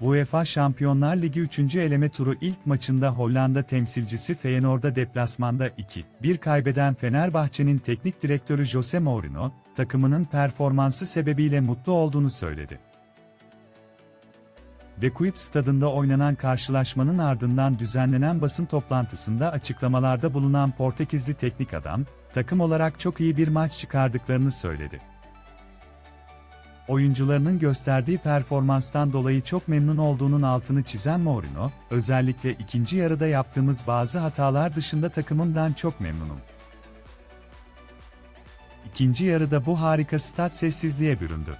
UEFA Şampiyonlar Ligi 3. eleme turu ilk maçında Hollanda temsilcisi Feyenoord'a deplasmanda 2-1 kaybeden Fenerbahçe'nin teknik direktörü Jose Mourinho, takımının performansı sebebiyle mutlu olduğunu söyledi. Bekuip stadında oynanan karşılaşmanın ardından düzenlenen basın toplantısında açıklamalarda bulunan Portekizli teknik adam, takım olarak çok iyi bir maç çıkardıklarını söyledi. Oyuncularının gösterdiği performanstan dolayı çok memnun olduğunun altını çizen Mourinho, özellikle ikinci yarıda yaptığımız bazı hatalar dışında takımımdan çok memnunum. İkinci yarıda bu harika stat sessizliğe büründü.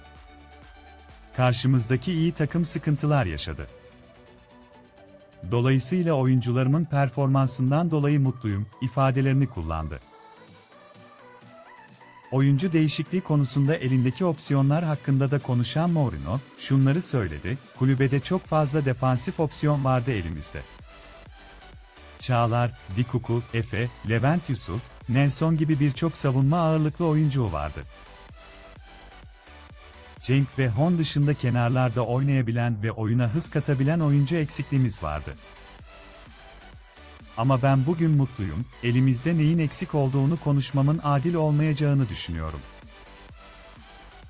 Karşımızdaki iyi takım sıkıntılar yaşadı. Dolayısıyla oyuncularımın performansından dolayı mutluyum ifadelerini kullandı. Oyuncu değişikliği konusunda elindeki opsiyonlar hakkında da konuşan Mourinho, şunları söyledi, kulübede çok fazla defansif opsiyon vardı elimizde. Çağlar, Dikuku, Efe, Levent Yusuf, Nelson gibi birçok savunma ağırlıklı oyuncu vardı. Cenk ve Hon dışında kenarlarda oynayabilen ve oyuna hız katabilen oyuncu eksikliğimiz vardı. Ama ben bugün mutluyum, elimizde neyin eksik olduğunu konuşmamın adil olmayacağını düşünüyorum.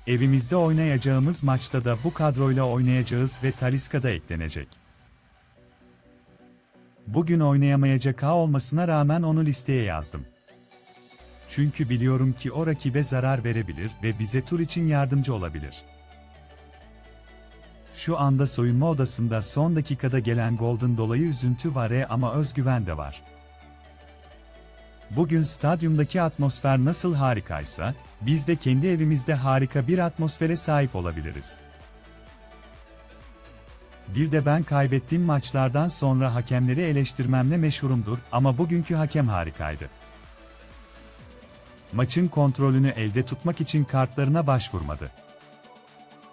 Evimizde oynayacağımız maçta da bu kadroyla oynayacağız ve Talisca da eklenecek. Bugün oynayamayacak ha olmasına rağmen onu listeye yazdım. Çünkü biliyorum ki o rakibe zarar verebilir ve bize tur için yardımcı olabilir. Şu anda soyunma odasında son dakikada gelen golden dolayı üzüntü var e ama özgüven de var. Bugün stadyumdaki atmosfer nasıl harikaysa, biz de kendi evimizde harika bir atmosfere sahip olabiliriz. Bir de ben kaybettiğim maçlardan sonra hakemleri eleştirmemle meşhurumdur ama bugünkü hakem harikaydı. Maçın kontrolünü elde tutmak için kartlarına başvurmadı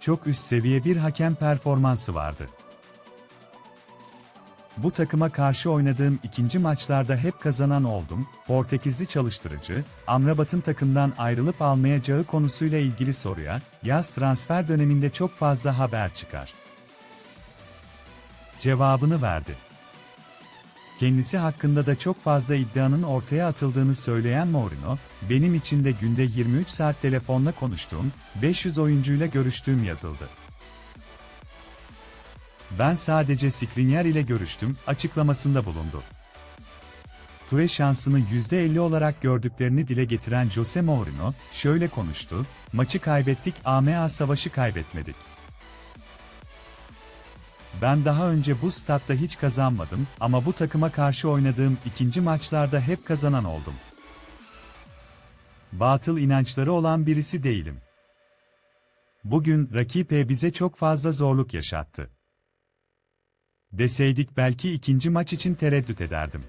çok üst seviye bir hakem performansı vardı. Bu takıma karşı oynadığım ikinci maçlarda hep kazanan oldum. Portekizli çalıştırıcı, Amrabat'ın takımdan ayrılıp almayacağı konusuyla ilgili soruya, yaz transfer döneminde çok fazla haber çıkar. Cevabını verdi. Kendisi hakkında da çok fazla iddianın ortaya atıldığını söyleyen Mourinho, benim için de günde 23 saat telefonla konuştuğum, 500 oyuncuyla görüştüğüm yazıldı. Ben sadece Skriniar ile görüştüm, açıklamasında bulundu. Ture şansını %50 olarak gördüklerini dile getiren Jose Mourinho, şöyle konuştu, maçı kaybettik AMA savaşı kaybetmedik. Ben daha önce bu statta hiç kazanmadım ama bu takıma karşı oynadığım ikinci maçlarda hep kazanan oldum. Batıl inançları olan birisi değilim. Bugün rakip E bize çok fazla zorluk yaşattı. Deseydik belki ikinci maç için tereddüt ederdim.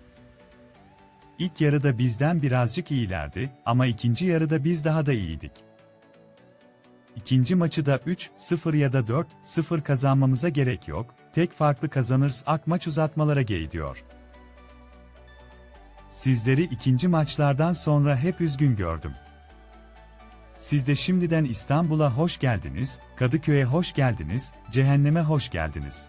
İlk yarıda bizden birazcık iyilerdi ama ikinci yarıda biz daha da iyiydik. İkinci maçı da 3-0 ya da 4-0 kazanmamıza gerek yok, tek farklı kazanırız ak maç uzatmalara gidiyor. Sizleri ikinci maçlardan sonra hep üzgün gördüm. Siz de şimdiden İstanbul'a hoş geldiniz, Kadıköy'e hoş geldiniz, cehenneme hoş geldiniz.